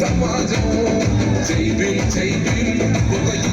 సమాజం జై భీమ్ జై భీమ్ ఒక